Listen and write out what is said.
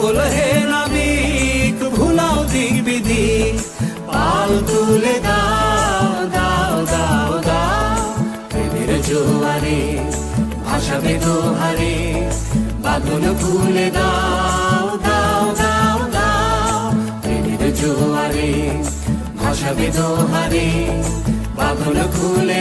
পাগল হে নাবিক ভুলাও দিক বিধি পাল তুলে দাও দাও দাও দাও। প্রেমের জোয়ারে, ভাসাবে দোহারে, বাদল ভুলে দাও দাও দাও দাও। প্রেমের জোয়ারে, ভাসাবে দোহারে, বাদল খুলে